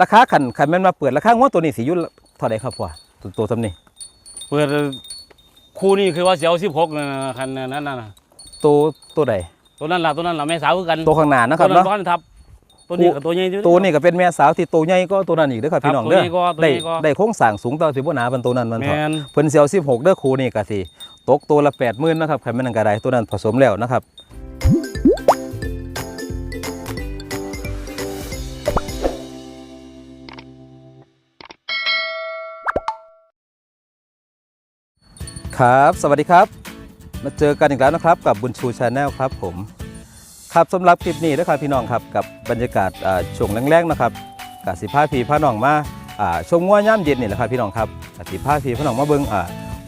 ราคาขันขันแม่นมาเปิดราคางวตัวนี้สิอยู่เท่าไหร่ครับพ่อตัวตัวทำนี่เปิดคู่นี่คือว่าเสียวสิบหกนะคันนั้นน่ะตัวตัวใดตัวนั้นล่ะตัวนั้นล่ะแม่สาวคือกันตัวข้างหน้านะครับตัวนั้เนาะนบ้านทับตัวนี้กับตัวใหญ่อยู่ตัวนี้ก็เป็นแม่สาวที่ตัวใหญ่ก็ตัวนั้นอีกเด้อครับครับพี่น้องเด้อตัวใหญ่กว่าตัวได้ใหญ่กว่าได้โครงสร้างสูงต่อสิบ่หนาเป็นตัวนั้นมันแมเถอะนเพิ่นเสียว16เด้อครูนี่ก็สิตกตัวละ80,000นะครับคันแม่นนก็ได้ตัวนั้นผสมแล้วนะครับ ครับ สวัสดีครับ มาเจอกันอีกแล้วนะครับกับบุญชูชาแนลครับผม ครับสำหรับคลิปนี้นะครับพี่น้องครับกับบรรยากาศช่วงแรงๆนะครับกสิพาพี่พาน้องมาชมงัวย่ามเย็นนี่แหละครับพี่น้องครับกสิพาพี่พาน้องมาเบิ่ง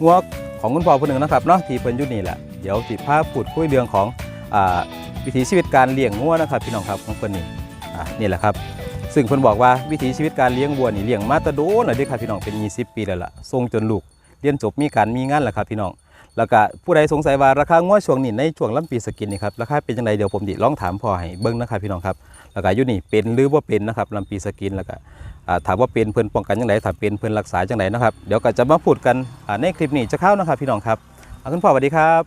งัวของคุณพ่อคนหนึ่งนะครับเนาะที่เพิ่นยู่นี่แหละเดี๋ยวสิพาพูดคุยเรื่องของวิถีชีวิตการเลี้ยงงัวนะครับพี่น้องครับของเพิ่นนี่นี่แหละครับซึ่งเพิ่นบอกว่าวิถีชีวิตการเลี้ยงวัวนี่เลี้ยงมาแตะโดนเด้อครับพี่น้องเป็น 20 ปีแล้วล่ะส่งจนลูก เรียนจบมีการมีงานแล้วครับพี่น้องแล้วก็ผู้ใดสงสัยว่าราคาง้อช่วงนี้ในช่วงลำปีสกินนี่ครับราคาเป็นจังไดเดี๋ยวผมดิลองถามพ่อให้เบิ่งนะครับพี่น้องครับแล้วก็อยู่นี่เป็นหรือว่าเป็นนะครับลำปีสกินแล้วก็อ่าถามว่าเป็นเพิ่นป้องกันจังไดถ้าเป็นเพิ่นรักษาจังไดนะครับเดี๋ยวก็จะมาพูดกันอ่าในคลิปนี้จะเข้านะครับพี่น้องครับอ่าคุณพ่อสวัสดีครับ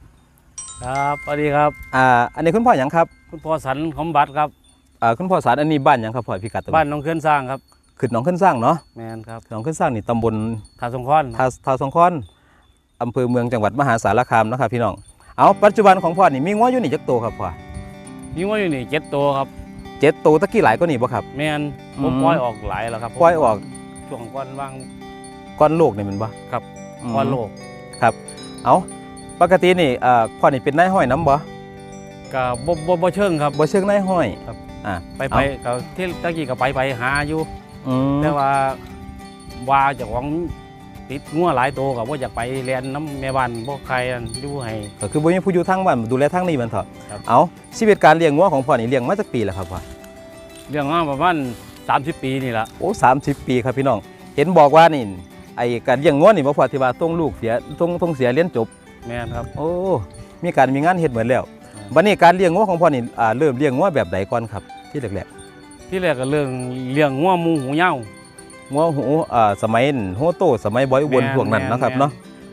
ครับสวัสดีครับอ่าอันนี้คุณพ่อหยังครับ คุณพ่อสันคอมบัตครับอ่าคุณพ่อสารอันนี้บ้านหยังครับพ่อพี่กัดตรงบ้านหน้องเขื่อนสร้างครับ ขึ้นหนองขึ้นสร้างเนาะแมนครับหนองขึ้นสร้างนี่ตำบลทาสงคอนทาทาสงคอนอำเภอเมืองจังหวัดมหาสารคามนะครับพี่น้องเอาปัจจุบันของพ่อนี่มีง้ออยู่นี่จักโตวครับพ่อมีว่าอยู่นี่เจ็ดตัวครับเจ็ดตัวตะกี้หลายก็นี่บ่ครับแมนอืมผมปล่อยออกหลายแล้วครับปล่อยออกช่วงก้อนว่างก้อนโลกนี่แมันบ่ครับมก้อนโลกครับเอาปกตินี่เอ่อพ่อนี่เป็นนายห้อยน้ำบ่ก็บ่บ่บ่เชิงครับบ่เชิงนายห้อยครับอ่าไปไปก็ที่ตะกี้ก็ไปไปหาอยู่ อืมแต่ว่าว่าเจ้าของติดงัวหลายตัวกับว่าอยากไปเรียนน้ำแม่บ้านพวกใครอันดูให้ ก็คือบ่มีผู้อยู่ทางบ้านดูแลทางนี้มันเถอะครับ เอาชีวิตการเลี้ยงงัวของพ่อนี่เลี้ยงมาจักปีแล้วครับพ่อเรื่องมาประมาณ30 ปีนี่ละโอ้30 ปีครับพี่น้อง เห็นบอกว่านี่ไอ้การเลี้ยงงัวนี่บ่พอที่ว่าต้องลูกเสียต้องต้องเสียเรียนจบ แม่นครับ โอ้ มีการมีงานเฮ็ดเหมือนแล้วอืมบัดนี้การเลี้ยงงัวของพ่อนี่อ่าเริ่มเลี้ยงงัวแบบใดก่อนครับที่แรก ที่แรกก็เรื่องเลี้ยงงัวหมูหูเหย้าๆงัวหูอ่าสมัยนั้นโฮโตสมัยบอยอุบลแม่นพวกนั้นแม่นเนาะครับแม่นเนาะ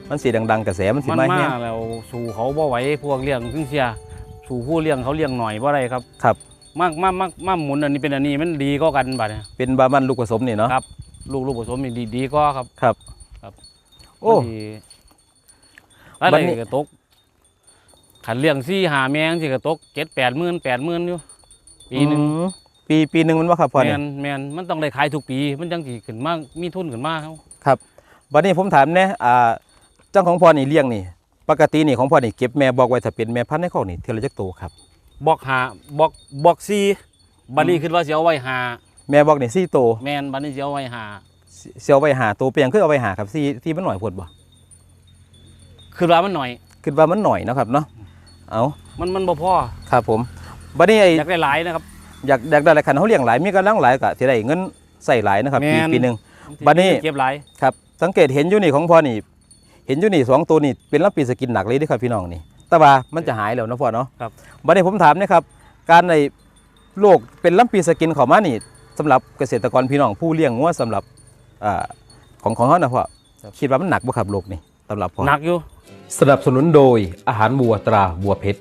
มันสิดังๆกระแสมันสิมันมามาแฮงแล้วสู่เขาบ่ไหวพวกเลี้ยงซึ่งเสียสู่ผู้เลี้ยงเขาเลี้ยงหน่อยบ่ได้ครับครับมากมากมากมากหมุนอันนี้เป็นอันนี้มันดีก็กันบัดเนี่ยเป็นบามันลูกผสมนี่เนาะครับลูกลูกผสมนี่ดีดีก็ครับครับ ครับ โอ้อะไรบัดนี้ก็ตกขันเลี้ยงซี่หาแมงสิก็ตกเจ็ดแปดหมื่นแปดหมื่นอยู่ปีหนึ่งอืม ปีปีหนึงมันว่าครับพ่อแมเนี่ยนแมนมันต้องได้ขายทุกปี มันจังสิขึ้นมามีทุนขึ้นมาเขาครับบัดนี้ผมถามเนี่ยอ่าเจ้าของพ่อนี่เลี้ยงนี่ ปกตินี่ของพ่อนี่เก็บแม่บอกไว้ถ้าเป็นแม่พันธุ์ในคอกนี่เท่าไรจักโตครับ บอกหาบอกบอกซี่บัดนี้คิดว่าสิเอาไว้หาแม่บอกนี่สี่โตแมนบัดนี้สิเอาไว้หาเสียวไว้หาโตเปียงคือเอาไว้หาครับสี่ที่มันหน่อยพดบ่คือว่ามันหน่อย คิดว่ามันหน่อยเนาะครับเนาะเอามันมันบ่พอครับผมบัดนี้ไอ้อยากได้หลายนะครับ อยากอยากได้หลายคันเขาเลี้ยงหลายมีกำลังหลายก็สิได้เงินใส่หลายนะครับปีแม่น ปีหนึง บัดนี้ เก็บหลายครับสังเกตเห็นอยู่นี่ของพ่อนี่ เห็นอยู่นี่สองตัวนี่เป็นลำปีสกินหนักเลยเด้อครับพี่น้องนี่ แต่ว่ามันจะหายแล้วนะพ่อเนาะครับบัดนี้ผมถามนะครับ การในโรคเป็นลำปีสกินเข้ามานี่สำหรับเกษตรกรพี่น้องผู้เลี้ยงงัวสำหรับอ่าของของเขานะพ่อคิดว่ามันหนักบ่ครับโรคนี่สำหรับพ่อ หนักอยู่ สนับสนุนโดยอาหารวัวตราวัวเพชร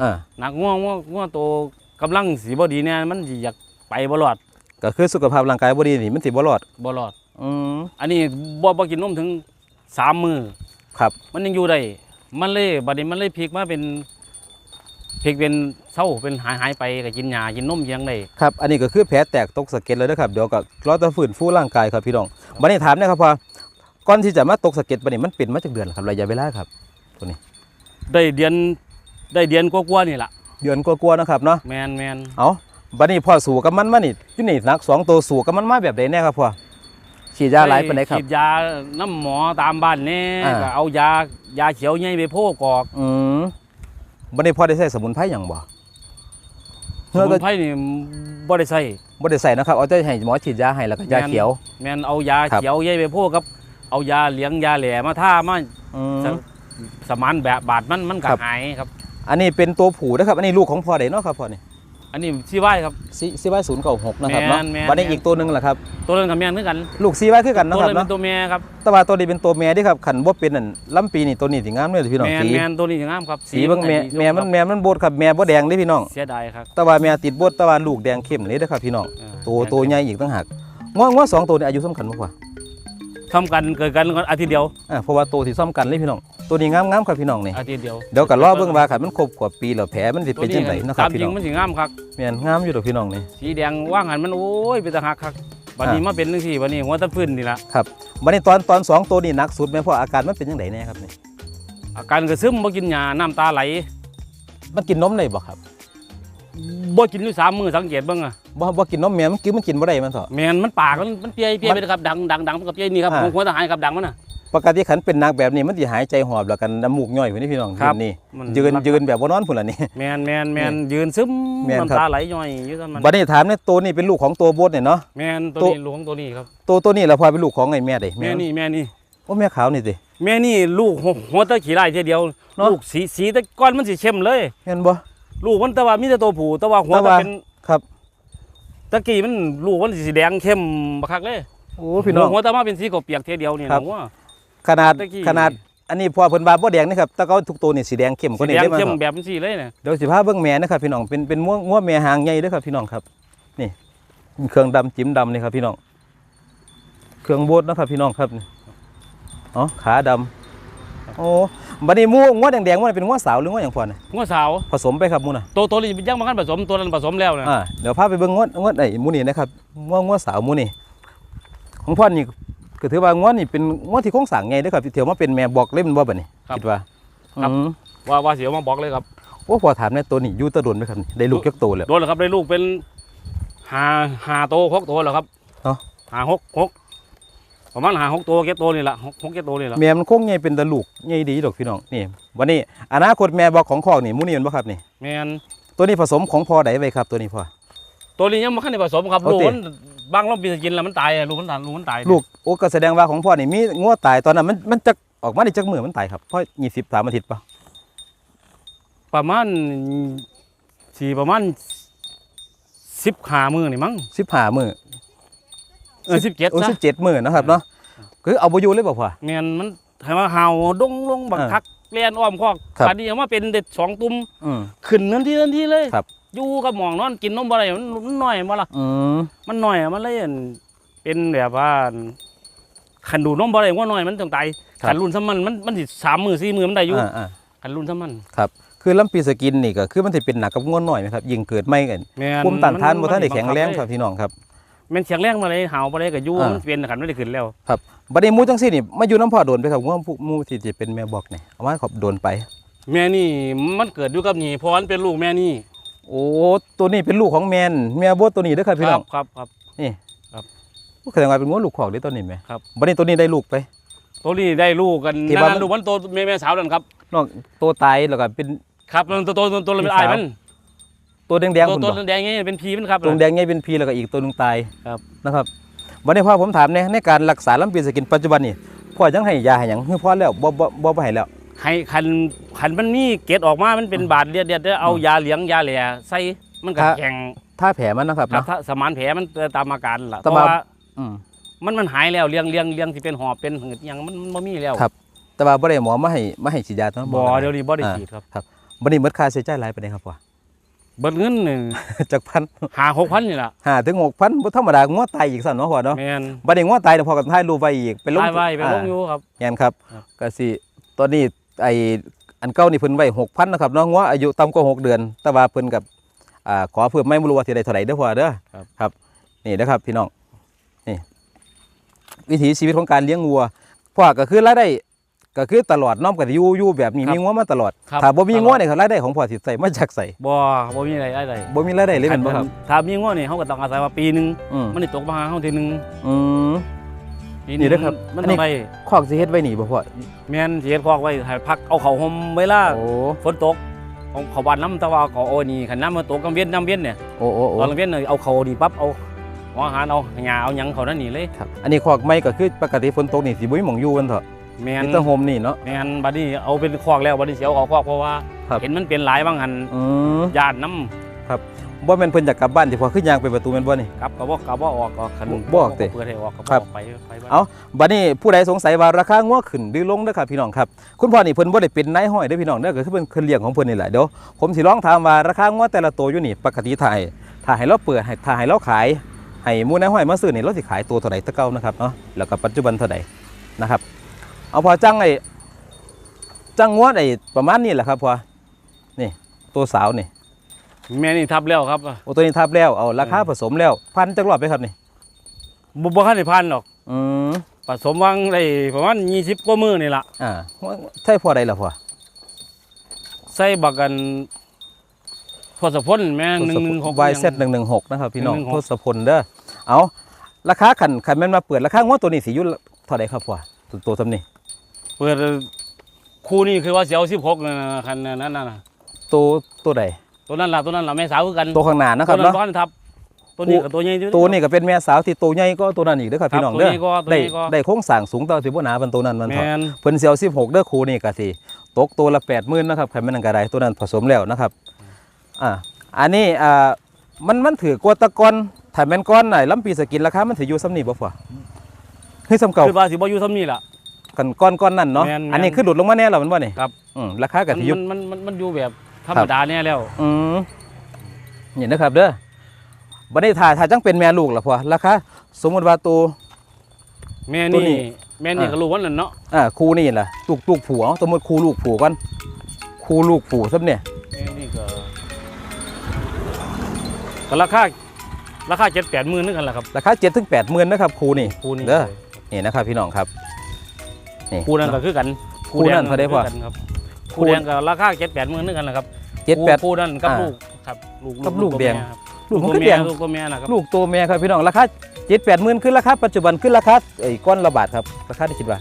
อ่าหนักง่วงง่วงง่วงโตกำลังสีบ่ดีเนี่ยมันสิอยากไปบ่รอดก็คือสุขภาพร่างกายบ่ดีนี่มันสิบ่รอดบ่รอดอืมอันนี้บ่บ่กินนมถึงสามมือครับ มันยังอยู่ได้มันเลยบัดนี้มันเลยพลิกมาเป็นพลิกเป็นเศร้าเป็นหายหายไปก็กินยากินนมยังได้ครับอันนี้ก็คือแผลแตกตกสะเก็ดเลยนะครับเดี๋ยวก็รอแตะฟื้นฟูร่างกายครับพี่น้องบัดนี้ถามนะครับว่าก่อนที่จะมาตกสะเก็ดบัดนี้มันเป็นมาจากเดือนเหรอครับระยะเวลาครับได้เดือน ได้เดือนกว่าๆนี่ล่ะเดือนกว่าๆนะครับเนาะแมนแมนเอาบัดนี้พ่อสู่กับมันมานี่อยู่นี่หนักสองตัวสู่กับมันมาแบบใดแน่ครับพ่อฉีดยาหลายปานใดครับ ฉีดยาน้ำหมอตามบ้านแน่อ่า ก็เอายายาเขียวใหญ่ไปโพกกอกอืมบัดนี้พ่อได้ใส่สมุนไพรหยังบ่สเฮือมุก็นไพรนี่บ่ได้ใส่บ่ได้ใส่นะครับเอาแต่ให้หมอฉีดยาให้แล้วก็ยาเขียว แม่นเอายาครับ เขียวใหญ่ไปโพกกับ เอายาเหลียงยาแหล่มาท่ามาอืม สะสมานแบบบาดมันมันก็ครับ หายครับ อันนี้เป็นตัวผู้นะครับ อันนี้ลูกของพ่อเด้เนาะครับพ่อนี่อันนี้ซีไว้ครับ ซีซีไว้ศูนย์เก้าหกนะครับเนาะแม่นแม่น วันนี้อีกตัวหนึงแหละครับ ตัวนั้นกับแม่นคือกันลูกซีไว้คือกันตัเนาะวครับนั้นเป็เนาะนตัวแม่ครับแต่ว่าตัวนี้เป็นตัวแม่เดิครับขันบ่เป็นนั่นลำปีนี่ตัวนี้สิงามเลยพี่น้องแม่นสีแม่นตัวนี้งามครับสีเบิ่งแม่ดีแม่มันครับแม่มันโบดครับแม่บ่แดงเด้พี่น้อง เสียดายครับแต่ว่าแม่ติดโบดแต่ว่าลูกแดงเข้มเลยเด้อครับพี่น้องเออตัวตัวใหญ่อีกต่างหากง้อง้อสองตัวนี้อายุสำคัญมากกว่า ทำกันเกิดกันอาทิตย์เดียวอ่าเพราะว่าตัวที่ซ้ำกันเลยพี่น้องตัวนี้งามงามครับพี่น้องนี่อาทิตย์เดียวเดี๋ยวก็รอเบิ่งว่าคันมันครบกว่าปีแล้วแผลมันสิเป็นจังไดเนาะครัตาบมพี่จริน้งองมันสิงามครับแม่นงามอยู่ดอกพี่น้องนี่สีแดงว่างหันมันโอ้ยเป็นตาหักครับวันนี้มาเป็นจังซี่วันนี้หัวตะพื้นนี่ละครับบัดนี้ตอนตอนสองตัวนี้หนักสุดแม่พ่ออาการมันเป็นจังไดแน่ครับนี่อาการกระซึมบ่กินหญ้าน้ำตาไหลมันกินนมได้บ่ครับ บ่กินอยู่สามมื้อสังเกตเบิ่งอะบ่บ่กินนมแม่มันกินมันกินบ่ได้มันเถอะ แม่นมันปากมันมันเปียเปียมันไปเลยครับดังดังดังมันกับเปียนี่ครับอ่าหัวทหารกับดังมันน่ะ ปกติขันเป็นนักแบบนี้มันสิหายใจหอบแล้วกันน้ำมูกย่อยพุ่นนี่พี่น้องครับนี่มันยืนยืนแบบว่านอนพุ่นล่ะนี่ แม่นแม่นแม่นยืนซึมแม่นครับ น้ำตาไหลย่อยอยู่ซั่นมันบัดนี้ถามเนี่ยตัวนี้เป็นลูกของตัวโบดเนี่ยเนาะ แม่นตัวตัว นี้ลูกของตัวนี้ครับตัวตัวนี้แหละพอเป็นลูกของไอ้แม่เด้แม่นี่แม่นี่โอ้แม่ขาวนี่สิ แม่นี่ลูกหัวหัวตะขี้ไล่เทียเดียว เนาะลูกสีสีแต่ก้อนมันสิเข้มเลยเห็นบ่ ลูกมันแต่ว่ามีแต่ตัวผู้แต่ว่าหัวแต่มันว่า เป็นครับตะกี้มันลูกมันสีแดงเข้มบักคักเลยโอ้พี่น้อง หัวแต่ว่าเป็นสีกบเปียกเทียเดียวนี่ครับ หัว ขนาดตะกี้ ขนาดอันนี้พอเพิ่นว่าบ่แดงนี่ครับแต่เขาทุกตัวนี่สีแดงเข้มกสีว่านี้แดงได้มาเข้มเถอะแบบนี้สีเลยเนี่ยเดี๋ยวสิพาเบิ่งแม่นะครับพี่น้องเป็นเป็นงัวงัวแม่หางใหญ่เด้อครับพี่น้องครับ นี่เครื่องดำจิ้มดำนี่ครับพี่น้อง เครื่องโบดนะครับพี่น้องครับนี่อ๋อขาดำ โอ้บัดนี้หมูงัวแดงๆมันเป็นงัวสาวหรืองัวหยังพอน่ะหัวสาวผสมไปครับหมูน่ะตัวตัวนี้ยังบางคันผสมตัวนั้นผสมแล้วนะอ่าเดี๋ยวพาไปเบิ่งงวดงวดไอ้หมูนี่นะครับงวดงวดสาวหมูนี่ของพ่อนี่ก็ถือว่างวดนี่เป็นงวดที่โคงสร้างไงเด้อครับที่เถียวมาเป็นแม่บอกเล่มบ่บัดนี้คิดว่าอืมว่าว่าเสียวมาบอกเลยครับโอ้พอถามในตัวนี้อยู่แตะโดนไหมครับนี่ได้ลูกจักโตแล้วโดนแล้วครับได้ลูกเป็นหาหาโตหกโตแล้วครับเอ้าหาหกหก ประมาณหาหกโตเก็บโตนี่แหละหกหกเก็บโตนี่แหละแม่มันคงใหญ่เป็นตะลูกใหญ่ดีดอกพี่น้องนี่วันนี้อนาคตแม่บอกของคอกนี่หมูนี่เป็นบ่ครับนี่แมนตัวนี้ผสมของพ่อใดไว้ครับ ตัวนี้พ่อตัวนี้ยังไม่คันได้ผสมครับเอาลูกติมันบางรอบปีกินแล้วมันตายอะลูกมันตายลูกมันตายลูกโอ้ก็แสดงว่าของพ่อนี่มีงัวตายตอนนั้นมันมันจะออกมาได้จักมื้อมันตายครับเพราะ20 3อาทิตย์ป่ะประมาณสี่ประมาณสิบขามือนี่มั้ง15มื้อ เออสิบเจ็ดโอ้ซะ17มื้อเนาะครับเนาะคือเอาบ่อยู่เลยบ่พ่อแมนมันให้มาเห่าดงลงบักอ่าคักเลียนอ้อมคอกครับอันนี้เอามาเป็นเด็ดสองตุ้มอืมขึ้นทันทีทันทีเลยครับอยู่กับหมองนอนกินนมอะไรมันมันน้อยมาละอืมมันน้อยอะมันเลยอั่นเป็นแบบว่าขันดูนมบ่ได้ว่าน้อยมันต้องตายขันรุ่นซ้ำมันมันมันสิสามมือสี่มือมันได้อยู่อ่าอ่าขันรุ่นซ้ำมันคือลำปีสกินนี่ก็คือมันสิเป็นหนักกับง่วนหน่อยไหมครับยิงเกิดไม่กันแม่นภูมิต้านทานบ่ทันได้มัแข็งแรงครับบัพี่น้องครับ แม่นแข็งแรงมาเลยเห่ามาเลยก็อยู่อ่ามั มันเป็นขันไม่ได้ขึ้นแล้วบัดนี้หมูจังซี่นี่มาอยู่น้ำพ่อโดนไปครับง่วงผู้หมูที่จะเป็นแม่บอกนี่เอามาขอบโดนไป แม่นี่มันเกิดอยู่กับนี่เพราะมันเป็นลูกแม่นี่โอ้ตัวนี้เป็นลูกของแมนแม่บดตัวนี้เด้อครับพี่น้องครับครับแสดงว่าเป็นง่วงลูกขอกเด้อตัวนี้แม่ครับ บัดนี้ตัวนี้ได้ลูกไป ตัวนี้ได้ลูกกันที่ว่านั่นๆลูกมันโตแม่แม่สาวนั่นครับน้องตัวตายแล้วก็เป็น ครับตัวตัวตัวตัวเราเป็นพี่อายสาวมัน ตัวแดงๆตัวคุณตัวบอกแดงๆนี่เป็นพีมันครับ ตัวแดงใหญ่เป็นพีแล้วก็อีกตัวหนึงตายครับ นะครับบัดนี้พ่อผมถามเนี่ยในการรักษาลำปีสกินปัจจุบันนี่พ่อยังให้ยาให้หยังคือพ่อแล้วบ่บ่บ่บ่ให้แล้ว ให้คันคันมันมีเกล็ดออกมา มันเป็นบาดเลียดเลียดเอายาเหลียงยาแหล่ใส่มันก็ครับ แข็งถ้าแผลมันนะครับครับเนาะ ถ้าสมานแผลมันตามอาการล่ะเพแต่ราะว่า ว่าอืม มันมันหายแล้วเลี้ยงเลี้ยงเลี้ยงที่เป็นหอบเป็นหืดหยังมันมันบ่มีแล้วครับ แต่ว่าบ่ได้หมอมาให้มาให้ฉีดยาตอนนั้นบ่ได้เดี๋ยวนี้บ่ได้อ่าฉีดครับบัดนี้หมดค่าใช้จ่ายหลายปานใดครับพ่อ เบิดเงินนี่จากพันหาหกพันนี่ล่ะห้าถึงหกพันบ่ธรรมดางัวตายอีกสั่นเนาะพ่อเนาะแม่นบัดนี้งัวตายเดี๋ยวพ่อก็ถ่ายรูปไว้อีกไปลงตายไว้ไปลงาอยู่ครับแม่นครับครับก็สิตอนนี้ไอ้อันเก่านี่เพิ่นไว้6,000นะครับเนาะงัวอายุต่ำกว่าหกเดือน แต่ว่าเพิ่นกับอ่าขอเพิ่มไม่บ่รู้ว่าสิได้เท่าไหร่เด้อพ่อเด้อครับนี่นะครับพี่น้องนี่วิถีชีวิตของการเลี้ยงวัวพ่อก็คือรายได้ ก็คือตลอดน้อมก็สิอยู่อยู่แบบนี้ครับมีงัวมาตลอดครับถ้าบ่มีตลอดงัวเนี่ยรายได้ของพ่อสิใส่มาจากใส่บ่บ่มีอะไรได้บ่มีรายได้เลยแม่นบ่ครับถ้ามีง้อนี่เขาก็ต้องอาศัยว่าปีหนึงอืมมันได้ตกมาหาเฮาทีหนึงอืมปีหนี่เด้อครับมันอันนี้ต้องไปคอกสิเฮ็ดไว้นี่บ่พ่อแม่นสิเฮ็ดคอกไว้ให้พักเอาเขาห่มเวลาโอ้ฝนตกของเขาบ้านน้ำแตะว่าเขาโอ้นี่คันน้ำมันตกกำเวียนน้ำเวียนเนี่ยโอ้โอ้โอ้ตอนกำเวียนเนี่ยเอาเขาดีปั๊บเอาหัวอาหารเอาหญ้าเอาหยังเขานั่นนี่เลยครับอันนี้คอกใหม่ก็คือปกติฝนตกนี่สิบ่มีหม่องอยู่กันเถอะ แม่นมีแต่โฮมนี่เนาะ แม่นบัดนี้เอาเป็นคอกแล้วบัดนี้สิเอาเขาคอกเพราะว่าครับเห็นมันเป็นหลายบางหันอืมญาติน้บ่แม่นเพิ่นอยากกลับบ้านที่พอขึ้นยางไปประตูแม่นบ่นี่ำกลับก็บ่กลับบ่ออกก็คันบ่ออกติเปิดให้ออกก็ครับออกไปไปบ้นเอาบัดนี้ผู้ใดสงสัยว่าราคางัวขึ้นหรือลงเด้อครับพี่น้องครับ คุณพ่อนี่เพิ่นบ่ได้เป็นนายห้อยเด้อพี่น้องเด้อก็คือเพิ่นเคยเลี้ยงของเพิ่นนี่แหละเดี๋ยวผมสิลองถามว่าราคางัวแต่ละตัวอยู่นี่ปกติถ่ายถ้าให้เราเปิดให้ถ้าให้เราขายให้หมู่นายห้อยมาซื้อนี่เราสิขายตัวเท่าใดแตะเก่านะครับเนาะแล้วก็ปัจจุบันเท่าใดนะครับ เอาพอจังไอ้จังงัวไอ้ประมาณนี้แหละครับพอนี่ตัวสาวนี่แม่นี่ทับแล้วครับโอ้ตัวนี้ทับแล้วเอาราคาผสมแล้วพันจักรอบไปครับนี่บ่บ่คันได้พันหรอกอืมผสมวังได้ประมาณ20กว่ามื้อนี่ล่ะอ่าใช่พอใดล่ะพอใส่บักกันทศพลแม่หนึ่งหนึ่งหกวายเซตหนึ่งหนึ่งหกนะครับพี่น้อง116ทศพลเด้อเอาราคาขันขันแม่นมาเปิดราคางวดตัวนี้สิอยุ่เท่าไรครับพ่อตัวตัวทำนี่ เปิดคู่นี้คือว่าเสียวสิบหกนะคันนั้นน่ะนะตัวตัวใดตัวนั้นล่ะตัวนั้นล่ะแม่สาวคือกันตัวข้างหน้านะครับตัวนั้นเนาะบ้านทับตัวนี้กับตัวใหญ่อยู่ตัวนี้ก็เป็นแม่สาวที่ตัวใหญ่ก็ตัวนั้นอีกเด้อครับพี่น้องเด้อตัวใหญ่ก็ตัวได้ใหญ่ก็ได้โค้งสร้างสูงต่อสิบ่หนาเป็นตัวนั้นมันแมเถอะนเพิ่นเสียวสิบหกเด้อครูนี่ก็สิตกตัวละแปดหมื่นนะครับใครแม่นก็ได้ตัวนั้นผสมแล้วนะครับอ่าอันนี้อ่ามันมันถือกว่าแตะกอนถ้าแม่นก้อนไหนลำปีสกินราคามันถืออยู่ซ้ำนี่บ่พ่อเฮ้ยซ้ำเก่าคือว่าสิบ่อยู่ซ้ำนี่ล่ะ กันก้อนก้อนนั่นเนาะแม่นแม่นอันนี้คือหลุดลงมาแน่แล้วมันว่านี่ครับอืมราคากับมันที่ยุบ มันมันมันอยู่แบบธรรครัมบ ดาเนี่ยแล้ว อืมนี่นะครับเด้อบัดนี้ถ่ายถ่ายจังเป็นแม่ลูกล่ะพอราคาสมมุติว่าตัว แม่ตัวนี้นี่แม่นี่อ่าก็รู้วันนั้นเนาะอ่าคู่นี่ล่ะลูกลูกผูเอาสมมุติคู่ลูกผูกันคู่ลูกผูซับเนี่ยแม่นี่ก็ก็ราคาราคาเจ็ดแปดหมื่นนึกกันแหละครับราคา7ถึง8หมื่นนะครับคู่นี่คู่นี้เด้อนี่นะครับพี่น้องครับ นี่ คู่นั้นก็คือกันคู่นั้นเท่าใดพ่อ คือกันครับคู่คู่แดงก็ราคาเจ็ดแปดหมื่นนึกกันแหละครับเจ็ดแปด คู่นั้นกับอ่าลูกครับลูกกับลูกตัวแดงม่ครับลูกมันตัวคือแม่แดง ลูกตัวแม่นะครับ ลูกตัวแม่ครับพี่น้องราคา7 8หมื่นคือราคาปัจจุบันคือราคาไอ้ก้อนละบาทครับราคาที่คิดว่า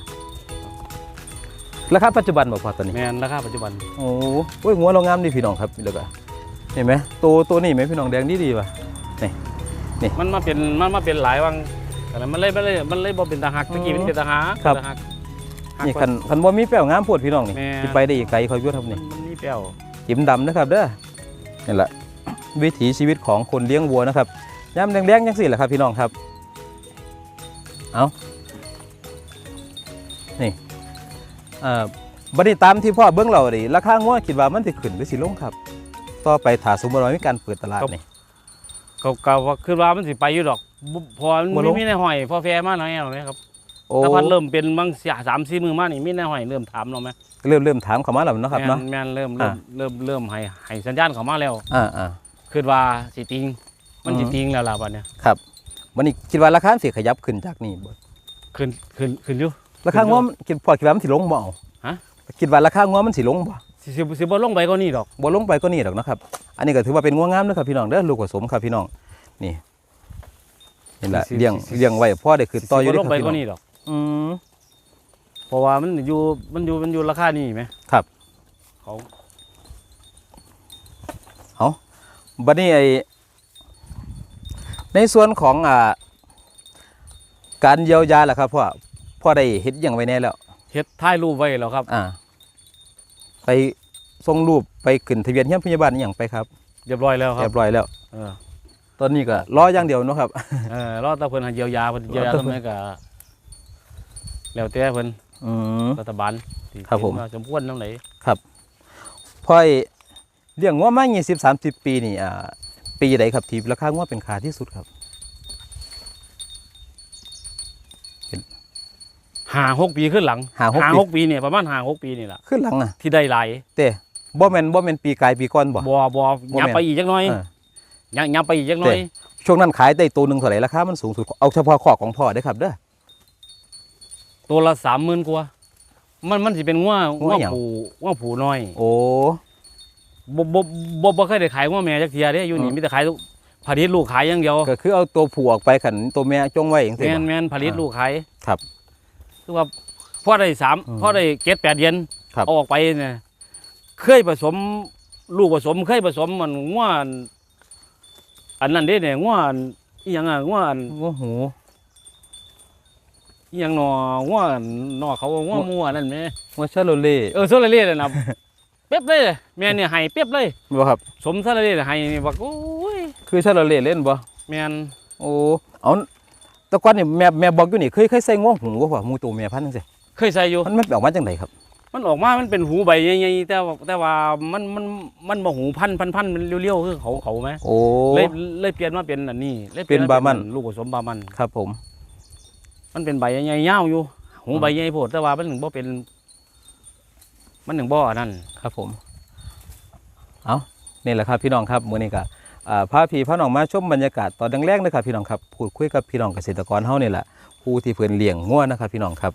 ราคาปัจจุบันบ่พอตอนนี้แม่นราคาปัจจุบันโอ้โหหัวเรางามดีพี่น้องครับแล้วก็เห็นไหมตัวตัวนี้ไหมพี่น้องแดงดีดีๆว่ะ มันมาเป็นมันมาเป็นหลายวังแต่มันเลยมันเลยมันเลยบ่เป็นตาหักตะกี้มันเป็นตาหักครับ ตาหักหัก นี่คันคันบ่มีแป้วงามโพดพี่น้องนี่แม่ที่ไปได้อีกไกลเขาอยู่ครับมันี่นมันมีเปรี้ยวจิ้มดำนะครับเด้อนี่แหละวิถีชีวิตของคนเลี้ยงวัวนะครับยามแรงๆจังสี่แหละครับพี่น้องครับ เอานี่อ่าบัดนี้ตามที่พ่อเบิ้งเราดิราคางัวคิดว่ามันสิขึ้นหรือสิลงครับ ต่อไปถ้าสมมติว่ามีการเปิดตลาดนี่ก็ก็ว่าคือว่ามันสิไปอยู่ดอกบ่พอมันบ่ลงมีในห้อยพอแฟมาหน่อยเอาไหมครับ โอ้ถ้าพันเริ่มเป็นบางเสียสามสี่มือมานี่มีในห้อยเริ่มถามเราไหมเริ่มเริ่มถามเข้ามาแล้วเนาะครับเนาะแม่แม่นเริ่มเริ่มอ่าเริ่มเริ่มให้ให้สัญญาณเขามาแล้วอ่าอ่าคือว่าสิติงมันอืมสิติงแล้วล่ะบัดเนี้ยครับวันนี้คิดว่าราคาสิขยับขึ้นจากนี่บ่ขึ้นขึ้นขึ้นอยู่ราคางัวมันคิดพอคิดว่ามันสิลงบ่เอาฮะคิดว่าราคางัวมันสิลงบ่สิสิสิบ่ลงไปก็นี่ดอกบ่ลงไปก็นี่ดอกนะครับ อันนี้ก็ถือว่าเป็นงัวงามนะครับพี่น้องเด้อลูกผสมครับพี่น้องนี่นี่แหละสิเลี้ยงสิเลี้ยงไว้พ่อได้ขึ้นต่ออยู่สิเด้บ่อลคงรับไปพี่ก็น้องนี่ด อกอืมเพราะว่ามันอยู่มันอยู่มันอยู่ราคานี่ไหมครับ เขาบัดนี้ไอ้ในส่วนของอ่า การเยียวยาล่ะครับพ่อพ่อได้เฮ็ดหยังไว้แน่แล้ว เฮ็ดถ่ายรูปไว้แล้วครับ อ่า ไปส่งรูปไปขึ้นทะเบียนเฮียนพยาบาลอหย่างไปครับเรียบร้อยแล้วครัเรีบยบร้อยแล้ว เออตอนนี้ก็รออย่างเดียวเนาะครับ เออรอแต่เพิ่นให้เยียวยาเพิ่นเยียวยารอแต่ทำเพิ่นไมก็ แล้วแต่เพิ่นอืม รัฐบาลที่ครับผม เห็นว่าสมควรตรงไหนพ่อยเลี้ยงงัวมา20 30ปีนี่อ่าปีใดครับที่ราคางัวเป็นขาที่สุดครับห้าหกปีขึ้นหลังห้าหกปีหกปีเนี่ยประมาณห้าหกปีนี่แหละขึ้นหลังอะที่ได้หลายเต้บ่แม่นบ่แม่นปีกายปีก่อนบ่ บ่บ่บ่ยับแม่น ไปอีกจักหน่อยเออ ยับยับไปอีกจักหน่อยเด้ช่วงนั้นขายได้ตัวหนึงเท่าไหร่ราคามันสูงสุดเอาเฉพาะขอกของพ่อได้อครับเด้อ ตัวละสามหมื่นกว่า มันมันสิเป็นงัวงัวงัวหยัง ผูงัวผูน้อยโอ้ บ่บ่บ่บ่เคยได้ขายงัวแม่จักเทียเด้อยู่นี่อืม มีแต่ขายลูกผลิตลูกขายอย่างเดียวก็คือเอาตัวผู้ออกไปขันตัวแม่จงไว้อย่างแมเงี้นแมนผลิตอ่าลูกขายครับคือว่าพอได้สามอืมพอได้เจ็ดแปดเดือนครับ เอาออกไปเนี่ยเคยผสมลูกผสมเคยผสมมันงัวอันอันนั้นเด้เนี่ยงัวอันอีหยังอะงัวอันงัวหู อีหยังหนองัวอันหนอเขางัวหมัวนั่นแหมงัวชาโลเล่เออโซลาเล่เลยนะเป๊บเลยแม่เนี่ยให้เป๊บเลย บ่ครับ สมโซลาเล่ให้นี่บอกโอ้ยคือชาโลเล่เล่นบ่แม่นโอ้เอาแตะก่อนนี่แม่แม่บอกอยู่นี่เคยเคยใส่งัวหูบ่พ่อหมูตัวแม่พันธุ์จังซี่เคยใส่อยู่ มันมันออกมาจังไดครับ มันออกมามันเป็นหูใบใหญ่ๆแต่ว่าแต่ว่ามันมันมันบ่หูพันพันพันมันเลี้ยวๆคือเขาเขาไหมโอ้ เลยเลยเปลี่ยนมาเป็นอันนี้เลยเป็นบามัน ลูกผสมบามัน ครับผม มันเป็นใบใหญ่ๆยาวอยู่หูใบใหญ่โพดแต่ว่ามันถึงบ่เป็น มันถึงบ่อันนั้นครับผม เอานี่แหละครับพี่น้องครับมื้อนี้ก็อ่าพาพี่พาน้องมาชมบรรยากาศตอนแรกๆนะครับพี่น้องครับพูดคุยกับพี่น้องเกษตรกรเฮานี่แหละผู้ที่เพิ่นเลี้ยงงัวนะครับพี่น้องครับ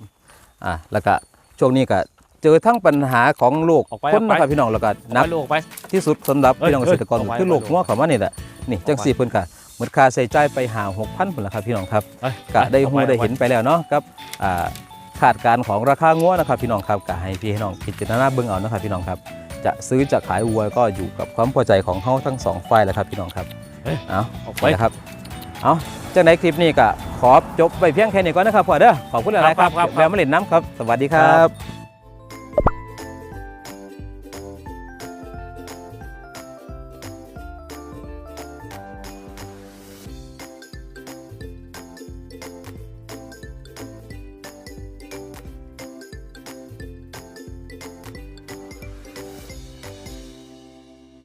อ่าแล้วก็ช่วงนี้ก็เจอทั้งปัญหาของโลกออกไปคนออกไปนะครับพี่น้องแล้วก็นันับกลูกไปที่สุดสำหรับเอ้ยพี่น้องเกษตรกรเอ้ยคือโลกเอาไว้งัวเข้ามานี่แหละนี่จังสี่เพิ่นก็ห มดค่าใช้จ่ายไปหา6,000พุ่นละครับพี่น้องครับเอ้ยก็ได้เอาฮู้ปได้อาปเห็นไปแล้วเนาะกับอ่าคาดการณ์ของราคางัวนะครับพี่น้องครับก็ให้พี่ให้น้องพิจารณาเบิ่งเอานะครับพี่น้องครับ จะซื้อจะขายวัวก็อยู่กับความพอใจของเฮาทั้งสองฝ่ายแหละครับพี่น้องครับเอ้ยเอาออกไปไปนะครับเอาจังในคลิปนี้ก็ขอจบไปเพียงแค่นี้ก่อนนะครับพ่อเด้อขอบคุณหลายๆครับครับครับแวะมาเล่นน้ำครับ สวัสดีครับ